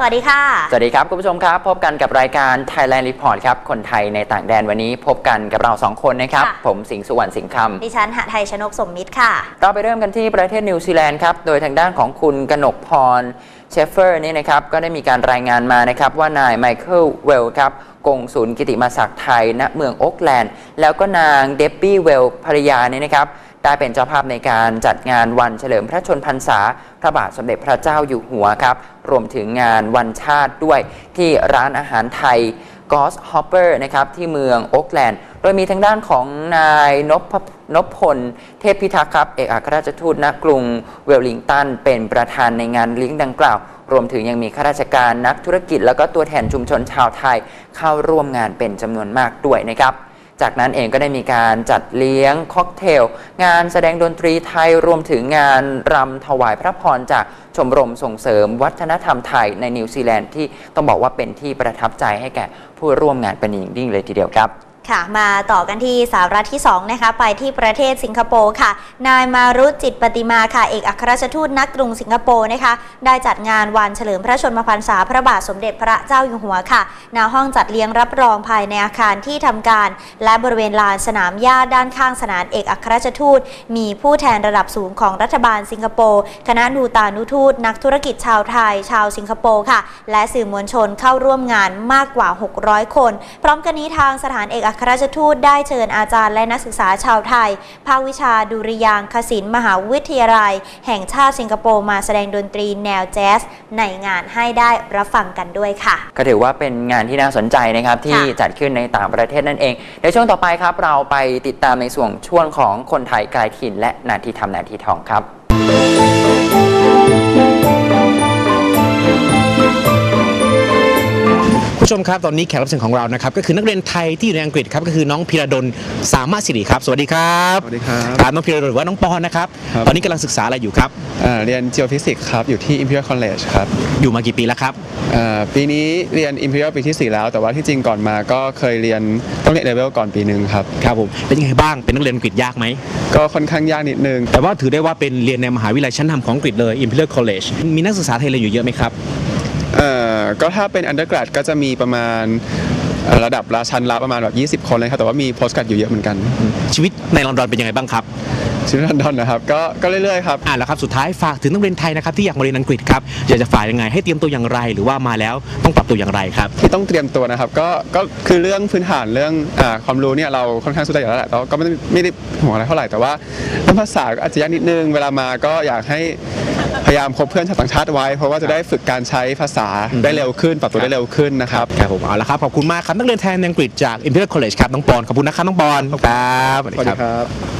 สวัสดีค่ะ สวัสดีครับ คุณผู้ชมครับ พบกันกับรายการ Thailand Report ครับ คนไทยในต่างแดนวันนี้ พบกันกับเราสองคนนะครับค่ะผมสิงห์สุวรรณสิงห์คดิฉันหะไทยชนกสมมิตรค่ะำเราไปเริ่มกันที่ประเทศนิวซีแลนด์ครับ โดยทางด้านของคุณกนกพรเชฟเฟอร์นี่นะครับ ก็ได้มีการรายงานมานะครับ ว่านายไมเคิลเวลครับกงศูนย์กิติมาศักดิ์ไทยณเมืองโอ๊กแลนด์แล้วก็นางเดบบี้เวลภรรยาเนี่ยนะครับ ได้เป็นเจ้าภาพในการจัดงานวันเฉลิมพระชนพรรษา พระบาทสมเด็จพระเจ้าอยู่หัวครับ รวมถึงงานวันชาติด้วยที่ร้านอาหารไทยกอสฮอปเปอร์นะครับที่เมืองโอ๊กแลนด์ โดยมีทางด้านของนายนพนพพล เทพพิทักษ์ครับ เอกอัครราชทูตณกรุงเวลลิงตัน เป็นประธานในงานเลี้ยงดังกล่าว รวมถึงยังมีข้าราชการนักธุรกิจ แล้วก็ตัวแทนชุมชนชาวไทยเข้าร่วมงานเป็นจำนวนมากด้วยนะครับ จากนั้นเองก็ได้มีการจัดเลี้ยงค็อกเทล งานแสดงดนตรีไทยรวมถึงงานรำถวายพระพรจากชมรมส่งเสริมวัฒนธรรมไทยในนิวซีแลนด์ที่ต้องบอกว่าเป็นที่ประทับใจให้แก่ผู้ร่วมงานเป็นอย่างยิ่งเลยทีเดียวครับ ค่ะ มาต่อกันที่สาระที่2นะคะไปที่ประเทศสิงคโปร์ค่ะ นายมารุจิตปฏิมาค่ะ เอกอัครราชทูตนักกรุงสิงคโปร์นะคะ ได้จัดงานวันเฉลิมพระชนมพรรษาพระบาทสมเด็จพระเจ้าอยู่หัวค่ะณห้องจัดเลี้ยงรับรองภายในอาคารที่ทำการ และบริเวณลานสนามหญ้าด้านข้างสนามเอกอัครราชทูต มีผู้แทนระดับสูงของรัฐบาลสิงคโปร์คณะนูตานุทูต นักธุรกิจชาวไทย ชาวสิงคโปร์ค่ะ และสื่อมวลชนเข้าร่วมงานมากกว่า 600 คน พร้อมกันนี้ทางสถานเอกอัครราชทูตได้เชิญอาจารย์และนักศึกษาชาวไทย ภาควิชาดุริยางคศิลป์มหาวิทยาลัย แห่งชาติสิงคโปร์มาแสดงดนตรีแนวแจ๊สในงานให้ได้รับฟังกันด้วยค่ะ ก็ถือว่าเป็นงานที่น่าสนใจนะครับ ที่จัดขึ้นในต่างประเทศนั่นเอง ในช่วงต่อไปครับ เราไปติดตามในส่วนช่วงของคนไทยกลายถิ่นและนาทีทำนาทีทองครับ ผู้ชมครับตอนนี้แขกรับเชิญของเรานะครับก็คือนักเรียนไทยที่อยู่ในอังกฤษครับก็คือน้องพีระดลสามารถสิริครับ สวัสดีครับสวัสดีครับครับน้องพีระดลหรือว่าน้องปอนนะครับครับ ตอนนี้กำลังศึกษาอะไรอยู่ครับอ่าเรียน geophysics ครับ อยู่ที่ Imperial College ครับอยู่มากี่ปีแล้วครับอ่าปีนี้เรียน Imperial ปีที่ 4 แล้ว แต่ว่าที่จริงก่อนมาก็เคยเรียนต้องเรียน level ก่อนปีหนึ่งครับ ครับผมเป็นยังไงบ้างเป็นนักเรียนอังกฤษยากไหมก็ค่อนข้างยากนิดนึง แต่ว่าถือได้ว่าเป็นเรียนในมหาวิทยาลัยชั้นนำของอังกฤษเลย Imperial College มีนักศึกษาไทยเรียนอยู่เยอะไหมครับเอ่อ ก็ถ้าเป็น undergrad ก็จะมีประมาณเอ่อระดับราชันละประมาณแบบ 20 คนเลยครับ แต่ว่ามี postgrad อยู่เยอะเหมือนกัน ชีวิตในลอนดอนเป็นยังไงบ้างครับชิลลอนดอนนะครับ ก็ก็เรื่อยๆครับ อ่าแล้วครับ สุดท้ายฝากถึงนักเรียนไทยนะครับที่อยากมาเรียนอังกฤษครับ อยากจะฝากยังไงให้เตรียมตัวอย่างไรหรือว่ามาแล้วต้องปรับตัวอย่างไรครับ ที่ต้องเตรียมตัวนะครับ ก็ก็คือเรื่องพื้นฐานเรื่องอาความรู้เนี่ยเราค่อนข้างสู้ได้อยู่แล้วแหละแต่ว่าก็ไม่ได้ไม่ได้ห่วงอะไรเท่าไหร่แต่ว่าเรื่องภาษาก็อาจจะยากนิดนึงเวลามาก็อยากให้ พยายามคบเพื่อนชาวต่างชาติไว้ เพราะว่าจะได้ฝึกการใช้ภาษาได้เร็วขึ้น ปรับตัวได้เร็วขึ้นนะครับครับผมเอาละครับขอบคุณมากครับนักเรียนไทยในอังกฤษจาก Imperial College ครับน้องปอนขอบคุณนะครับน้องปอนครับสวัสดีครับ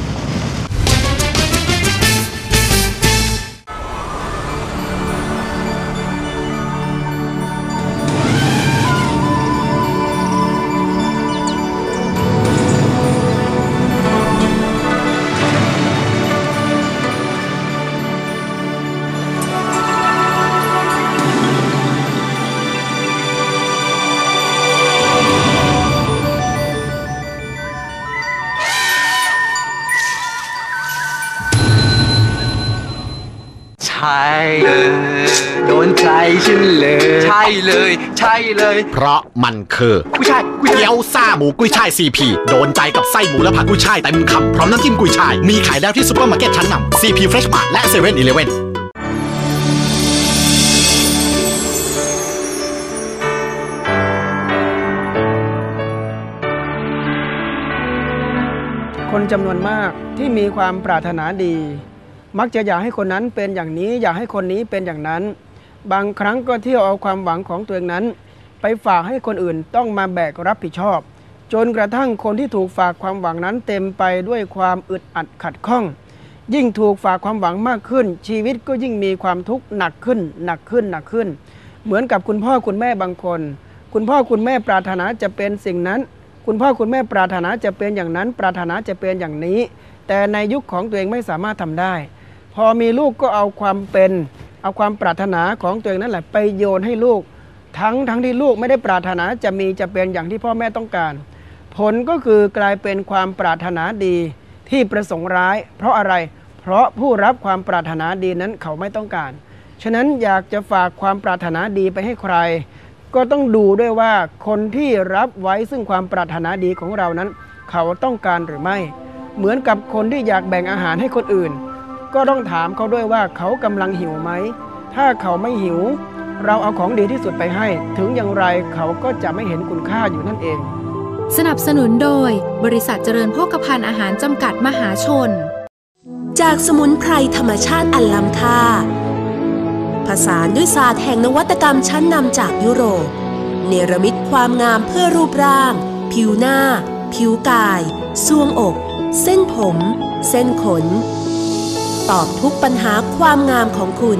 เลย เพราะมันคือผู้ชายผู้ชายเกี๊ยวซ่าหมูกุ้ยช่ายซีพีโดนใจกับไส้หมูและผักกุ้ยช่ายเต็มคำพร้อมน้ำจิ้มกุ้ยช่าย มีขายแล้วที่ซุปเปอร์มาร์เก็ตชั้นนำซีพีเฟรชมาร์และเซเว่นอีเลเว่นคนจำนวนมากที่มีความปรารถนาดี มักจะอยากให้คนนั้นเป็นอย่างนี้ อยากให้คนนี้เป็นอย่างนั้น บางครั้งก็เที่ยวเอาความหวังของตัวเองนั้น ไปฝากให้คนอื่นต้องมาแบกรับผิดชอบ จนกระทั่งคนที่ถูกฝากความหวังนั้นเต็มไปด้วยความอึดอัดขัดข้อง ยิ่งถูกฝากความหวังมากขึ้น ชีวิตก็ยิ่งมีความทุกข์หนักขึ้น หนักขึ้นหนักขึ้น เหมือนกับคุณพ่อคุณแม่บางคน คุณพ่อคุณแม่ปรารถนาจะเป็นสิ่งนั้น คุณพ่อคุณแม่ปรารถนาจะเป็นอย่างนั้น ปรารถนาจะเป็นอย่างนี้ แต่ในยุคของตัวเองไม่สามารถทำได้ พอมีลูกก็เอาความเป็น เอาความปรารถนาของตัวเองนั่นแหละไปโยนให้ลูก ทั้งทั้งที่ลูกไม่ได้ปรารถนาจะมีจะเป็นอย่างที่พ่อแม่ต้องการ ผลก็คือกลายเป็นความปรารถนาดีที่ประสงค์ร้าย เพราะอะไร เพราะผู้รับความปรารถนาดีนั้นเขาไม่ต้องการ ฉะนั้นอยากจะฝากความปรารถนาดีไปให้ใคร ก็ต้องดูด้วยว่าคนที่รับไว้ซึ่งความปรารถนาดีของเรานั้น เขาต้องการหรือไม่ เหมือนกับคนที่อยากแบ่งอาหารให้คนอื่น ก็ต้องถามเขาด้วยว่าเขากำลังหิวไหม ถ้าเขาไม่หิว เราเอาของดีที่สุดไปให้ ถึงอย่างไรเขาก็จะไม่เห็นคุณค่าอยู่นั่นเอง สนับสนุนโดย บริษัทเจริญโภคภัณฑ์อาหารจำกัดมหาชน จากสมุนไพรธรรมชาติอันล้ำค่า ผสานด้วยศาสตร์แห่งนวัตกรรมชั้นนำจากยุโรป เนรมิตความงามเพื่อรูปร่าง ผิวหน้า ผิวกายซวงอก เส้นผม เส้นขน ตอบทุกปัญหาความงามของคุณ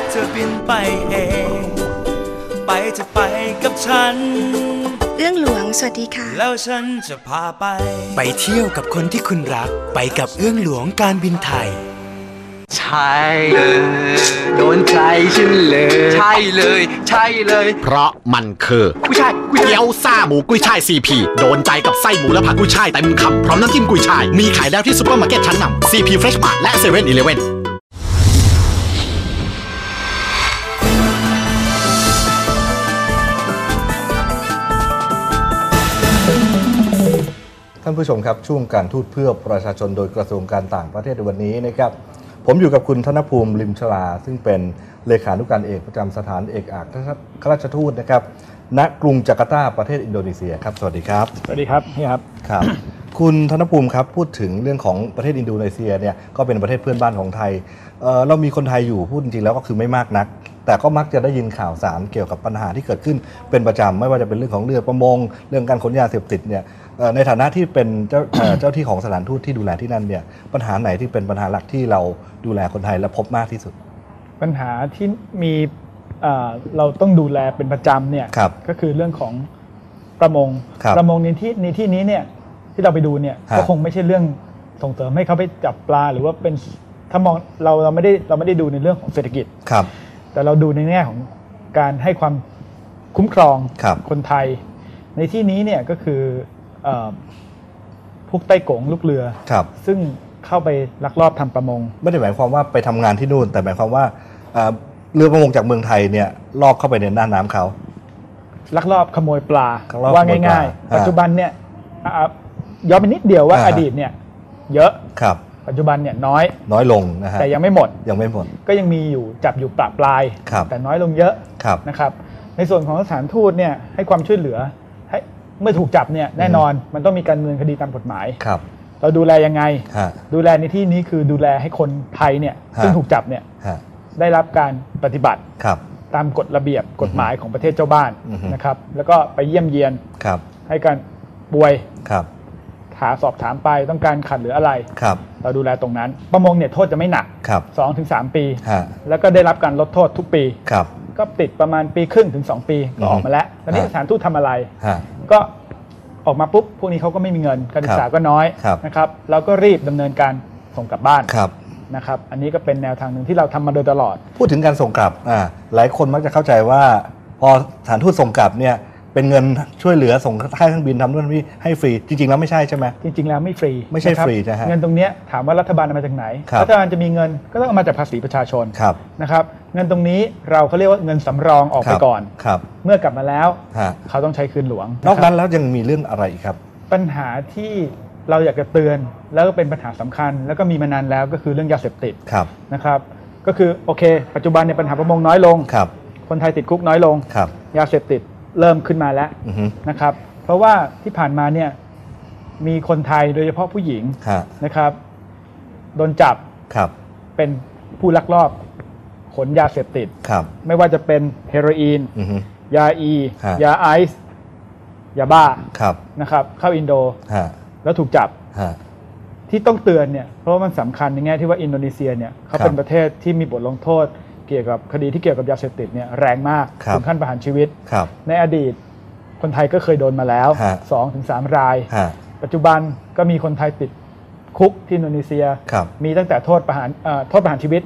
อบินไปเอง ไปจะไปกับฉันเอื้องหลวง สวัสดีค่ะ แล้วฉันจะพาไป ไปเที่ยวกับคนที่คุณรัก ไปกับเอื้องหลวงการบินไทย ใช่เลย โดนใจฉันเลย ใช่เลย ใช่เลย เพราะมันคือผู้ชายเกี๊ยวซ่าหมูกุ้ยช่ายซีพีโดนใจกับไส้หมูและผักกุ้ยช่ายเต็มคำพร้อมน้ำจิ้มกุ้ยช่าย มีขายแล้วที่ซุปเปอร์มาร์เก็ตชั้นนำซีพีเฟรชมาและเซเว่นอีเลฟเว่นานผู้ชมครับช่วงการทูตเพื่อประชาชนโดยกระทรวงการต่างประเทศในวันนี้นะครับผมอยู่กับคุณธนภูมิลิมชลา ซึ่งเป็นเลขานุการเอกประจำสถานเอกอัครราชทูตนะครับณกรุงจาการ์ตาประเทศอินโดนีเซียครับสวัสดีครับ สวัสดีครับพี่ครับครับ คุณธนภูมิครับพูดถึงเรื่องของประเทศอินโดนีเซียเนี่ยก็เป็นประเทศเพื่อนบ้านของไทยเอ่อเรามีคนไทยอยู่พูดจริงๆแล้วก็คือไม่มากนัก แต่ก็มักจะได้ยินข่าวสารเกี่ยวกับปัญหาที่เกิดขึ้นเป็นประจำไม่ว่าจะเป็นเรื่องของเรือประมง เรื่องการขนยาเสพติดเนี่ยเอ่อ ในฐานะที่เป็นเจ้าเอ่อเจ้าที่ของสถานทูตที่ดูแลที่นั่นเนี่ยปัญหาไหนที่เป็นปัญหาหลักที่เราดูแลคนไทยและพบมากที่สุด ปัญหาที่มีเอ่อเราต้องดูแลเป็นประจำเนี่ยครับก็คือเรื่องของประมงครับประมงในที่ในที่นี้เนี่ยที่เราไปดูเนี่ยฮะก็คงไม่ใช่เรื่องส่งเสริมให้เขาไปจับปลาหรือว่าเป็นถ้ามองเราเราไม่ได้เราไม่ได้ดูในเรื่องของเศรษฐกิจครับ แต่เราดูในแง่ของการให้ความคุ้มครองครับคนไทย ในที่นี้เนี่ยก็คือเอ่อ พวกใต้กงลูกเรือครับ ซึ่งเข้าไปลักลอบทำประมง ไม่ได้หมายความว่าไปทำงานที่นู่น แต่หมายความว่าเอ่อเรือประมงจากเมืองไทยเนี่ยลอบเข้าไปในน่านน้ำเขาลักลอบขโมยปลาลักลอบว่าขโมยปลาง่ายอ่าๆปัจจุบันเนี่ยอะย้อนไปนิดเดียวว่าอ่าอดีตเนี่ย เยอะครับ ปัจจุบันเนี่ยน้อยน้อยลงนะฮะแต่ยังไม่หมดยังไม่หมด ก็ยังมีอยู่จับอยู่ปรับปลายครับแต่น้อยลงเยอะครับนะครับ ในส่วนของสถานทูตเนี่ยให้ความช่วยเหลือให้ เมื่อถูกจับเนี่ยแน่นอนมันต้องมีการดำเนินคดีตามกฎหมาย ครับ เราดูแลยังไง ฮะ ดูแลในที่นี้คือดูแลให้คนไทยเนี่ยฮะ ซึ่งถูกจับเนี่ยฮะได้รับการปฏิบัติครับ ตามกฎระเบียบกฎหมายของประเทศเจ้าบ้านอือฮึ นะครับ แล้วก็ไปเยี่ยมเยียนครับ ให้การป่วยครับถามสอบถามไปต้องการขัดหรืออะไร ครับ เราดูแลตรงนั้น ประมงเนี่ยโทษจะไม่หนักครับ 2-3ปี ฮะ แล้วก็ได้รับการลดโทษทุกปี ครับ ก็ติดประมาณปีครึ่งถึง 2 ปีก็ออกมาแล้วตอนนี้ฮะสถานทูตทำอะไรฮะก็ออกมาปุ๊บพวกนี้เขาก็ไม่มีเงินการศึกษาก็น้อยครับนะครับเราก็รีบดำเนินการส่งกลับบ้านครับนะครับอันนี้ก็เป็นแนวทางหนึ่งที่เราทำมาโดยตลอด พูดถึงการส่งกลับอ่าหลายคนมักจะเข้าใจว่า พอสถานทูตส่งกลับเนี่ย เป็นเงินช่วยเหลือส่งค่าเครื่องบินทำนู่นนี่ให้ฟรีจริง ๆ แล้วไม่ใช่ใช่ไหม จริง ๆ แล้วไม่ฟรีไม่ใช่นะคบฟรีนะฮะเงินตรงเนี้ยถามว่ารัฐบาลเอามาจากไหนครับรัฐบาลจะมีเงินก็ต้องเอามาจากภาษีประชาชนครับนะครับเงินตรงนี้เราเขาเรียกว่าเงินสำรองออกไปครับก่อน ครับเมื่อกลับมาแล้วฮะเขาต้องใช้คืนหลวงนอกะครับนั้นแล้วยังมีเรื่องอะไรอีกครับ ปัญหาที่เราอยากจะเตือนแล้วก็เป็นปัญหาสำคัญ แล้วก็มีมานานแล้วก็คือเรื่องยาเสพติดครับนะครับก็คือโอเค ปัจจุบันในยปัญหาประมงน้อยลง ครับคนไทยติดคุกน้อยลง ครับ ยาเสพติด เริ่มขึ้นมาแล้วอือฮึนะครับ เพราะว่าที่ผ่านมาเนี่ยมีคนไทยโดยเฉพาะผู้หญิงฮะนะครับโดนจับครับเป็นผู้ลักลอบขนยาเสพติดครับไม่ว่าจะเป็นเฮโรอีนอือฮึยาอีฮะยาไอซ์ยาบ้าครับนะครับ เข้าอินโดฮะแล้วถูกจับฮะที่ต้องเตือนเนี่ยเพราะว่ามันสำคัญในแง่ที่ว่าอินโดนีเซียเนี่ยเขาครับเป็นประเทศที่มีบทลงโทษ เกี่ยวกับคดีที่เกี่ยวกับยาเสพติดเนี่ยแรงมากครับถึงขั้นประหารชีวิตครับในอดีตคนไทยก็เคยโดนมาแล้วฮะ2-3ถึงรายฮะปัจจุบันก็มีคนไทยติดคุกที่อินโดนีเซียครับมีตั้งแต่โทษประหารเอ่อโทษประหารชีวิต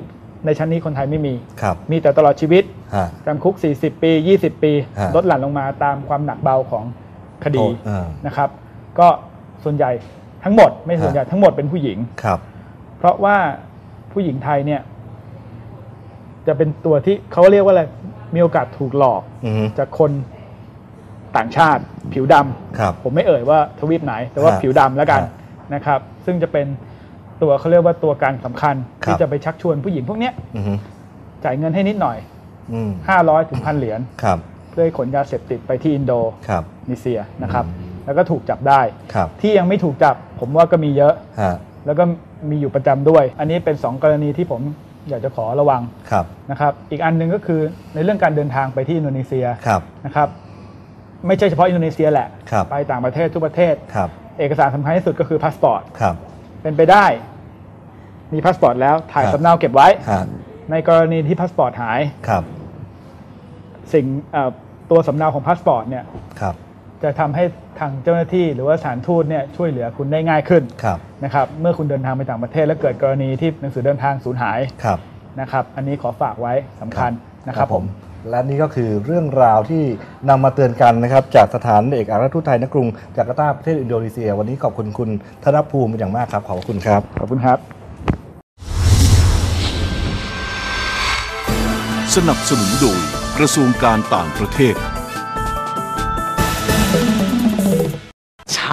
ในชั้นนี้คนไทยไม่มีครับมีแต่ตลอดชีวิตฮะจำคุก 40 ปี 20 ปีฮะลดหลั่นลงมาตามความหนักเบาของคดีโทษอ่านะครับ ก็ส่วนใหญ่ทั้งหมดไม่ส่วนใหญ่ทั้งหมดเป็นผู้หญิงครับเพราะว่าผู้หญิงไทยเนี่ย จะเป็นตัวที่เขาเรียกว่าอะไรมีโอกาสถูกหลอกอือฮึ จากคนต่างชาติ ผิวดำครับ ผมไม่เอ่ยว่าทวีปไหน แต่ว่าฮะผิวดำแล้วกันฮะนะครับ ซึ่งจะเป็นตัวเขาเรียกว่าตัวการสำคัญ ครับ ที่จะไปชักชวนผู้หญิงพวกเนี้ยอือฮึจ่ายเงินให้นิดหน่อย อืม500ถึงพันเหรียญครับเพื่อให้ขนยาเสพติดไปที่อินโดครับ นีเซียนะครับ แล้วก็ถูกจับได้ ครับที่ยังไม่ถูกจับ ผมว่าก็มีเยอะ ฮะแล้วก็มีอยู่ประจำด้วย อันนี้เป็น 2 กรณีที่ผม อยากจะขอระวังครับนะครับ อีกอันหนึ่งก็คือในเรื่องการเดินทางไปที่อินโดนีเซียครับนะครับ ไม่ใช่เฉพาะอินโดนีเซียแหละครับไปต่างประเทศทุกประเทศครับเอกสารสำคัญที่สุดก็คือพาสปอร์ตครับเป็นไปได้ มีพาสปอร์ตแล้วถ่ายครับสำเนาเก็บไว้ฮะในกรณีที่พาสปอร์ตหายครับ สิ่งเอ่อตัวสำเนาของพาสปอร์ตเนี่ยครับ จะทำให้ทางเจ้าหน้าที่หรือว่าสถานทูตเนี่ยช่วยเหลือคุณได้ง่ายขึ้นครับนะครับเมื่อคุณเดินทางไปต่างประเทศ และเกิดกรณีที่หนังสือเดินทางสูญหายครับนะครับ อันนี้ขอฝากไว้สำคัญนะครับผมและนี่ก็คือเรื่องราวที่นำมาเตือนกันนะครับ จากสถานเอกอัครราชทูตไทยณกรุงจาการ์ตาประเทศอินโดนีเซีย วันนี้ขอบคุณคุณธนภูมิเป็นอย่างมากครับ ขอบคุณครับ ขอบคุณครับ สนับสนุนโดยกระทรวงการต่างประเทศ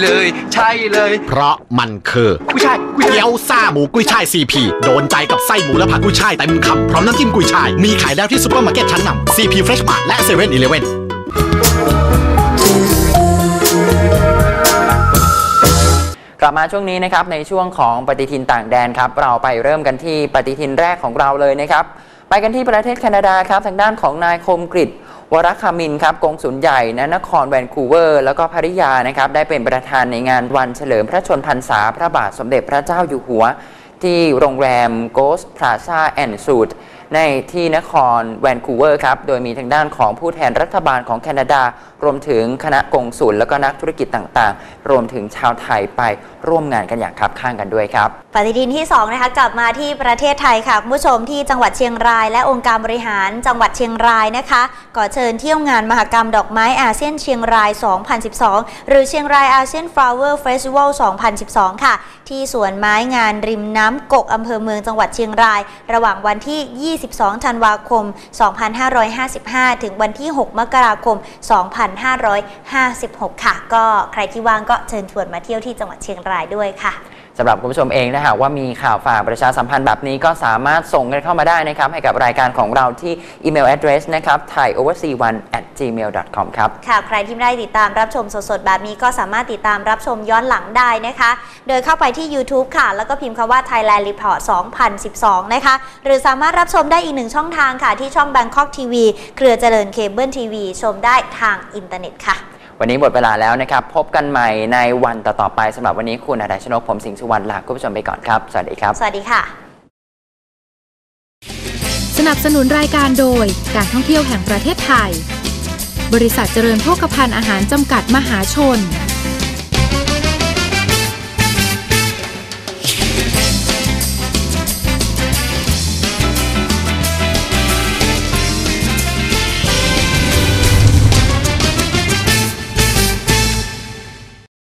เลย ใช่เลย เพราะมันคือกุ้ยช่ายกุ้ยช่ายเกี๊ยวซ่าหมูกุ้ยช่ายซีพีโดนใจกับไส้หมูและผักกุ้ยช่ายเต็มคำพร้อมน้ำจิ้มกุ้ยช่าย มีขายแล้วที่ซุปเปอร์มาร์เก็ตชั้นนำซีพีเฟรชมาร์และเซเว่นอีเลเว่นกลับมาช่วงนี้นะครับในช่วงของปฏิทินต่างแดนครับ เราไปเริ่มกันที่ปฏิทินแรกของเราเลยนะครับ ไปกันที่ประเทศแคนาดาครับ ทางด้านของนายคมกริต วรคามินครับกงสุลใหญ่ณนครแวนคูเวอร์ แล้วก็ภริยานะครับได้เป็นประธานในงานวันเฉลิมพระชนพรรษาพระบาทสมเด็จพระเจ้าอยู่หัว ที่โรงแรมโกสพลาซาแอนด์สูด ในที่นครแวนคูเวอร์ครับ โดยมีทางด้านของผู้แทนรัฐบาลของแคนาดา รวมถึงคณะกงสุลแล้วก็นักธุรกิจต่างๆ รวมถึงชาวไทยไปร่วมงานกันอย่างคับข้างกันด้วยครับ ปฏิทินที่ 2 นะคะกลับมาที่ประเทศไทยค่ะคุณผู้ชมที่จังหวัดเชียงราย และองค์การบริหารจังหวัดเชียงรายนะคะก่อเชิญเที่ยวงานมหกรรมดอกไม้อาเซียนเชียงราย 2012 หรือเชียงรายอาเซียนฟลาวเวอร์เฟสติวัล 2012 ค่ะ ที่สวนไม้งานริมน้ำกกอำเภอเมืองจังหวัดเชียงราย ระหว่างวันที่22ธันวาคม 2555 ถึงวันที่ 6 มกราคม 2556 ค่ะ ก็ใครที่ว่างก็เชิญชวนมาเที่ยวที่จังหวัดเชียงรายด้วยค่ะ สำหรับคุณผู้ชมเองถ้าหากว่ามีข่าวฝากประชาสัมพันธ์แบบนี้ก็สามารถส่งกันเข้ามาได้นะครับ ให้กับรายการของเราที่อีเมล address นะครับ thaioverc1 at gmail.com ครับ ค่ะ ใครที่ไม่ได้ติดตามรับชมสดๆ แบบนี้ก็สามารถติดตามรับชมย้อนหลังได้นะคะ โดยเข้าไปที่ YouTube ค่ะ แล้วก็พิมพ์คำว่า Thailand Report 2012 นะคะ หรือสามารถรับชมได้อีกหนึ่งช่องทางค่ะ ที่ช่อง Bangkok TV เครือเจริญเคเบิลทีวีชมได้ทางอินเทอร์เน็ตค่ะ วันนี้หมดเวลาแล้วนะครับ พบกันใหม่ในวันต่อๆไปสำหรับวันนี้คุณอาดาชนกผมสิงห์สุวรรณลาคุณผู้ชมไปก่อนครับ สวัสดีครับ สวัสดีค่ะ สนับสนุนรายการโดยการท่องเที่ยวแห่งประเทศไทย บริษัทเจริญโภคภัณฑ์อาหารจำกัดมหาชน